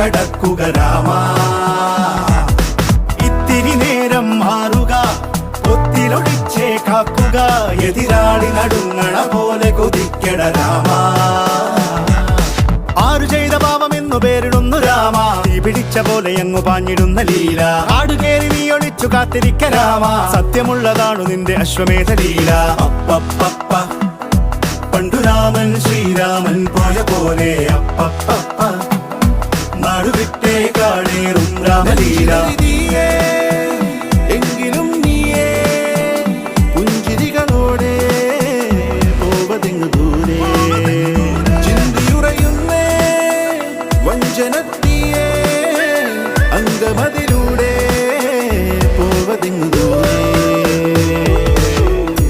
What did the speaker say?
കടക്കുക രാമ. ഇത്തിരി നേരം മാറുക ഒത്തിലൊടിച്ചേ കാക്കുക. എതിരാളി നടുങ്ങണ പോലെ കൊതിക്കട രാമ. ആരു ചെയ്ത പാപം എന്നു പേരിടുന്നു രാമ. തീ പിടിച്ച പോലെ എങ്ങു പാഞ്ഞിടുന്ന ലീല. ആടുകേറി നീ ഒളിച്ചു കാത്തിരിക്ക രാമ. സത്യമുള്ളതാണു നിന്റെ അശ്വമേധ ലീല. അപ്പപ്പപ്പ. പണ്ടു രാമൻ ശ്രീരാമൻ പോലെ പോലെ അപ്പപ്പ. നാട് വിട്ടേ രാമലീല. എങ്കിലും പുഞ്ചിരികളോടെ ദൂരെ. ചിന്തിയുറയുന്നേ വഞ്ചനത്തിയേ അംഗമതിലൂ